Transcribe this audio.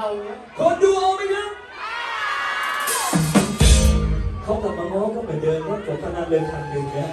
เอาคนดูเอาไหมครับเขากลับมาง้อก็เหมือนเดิมว่าจบพนันเลยพันหนึ่งนะ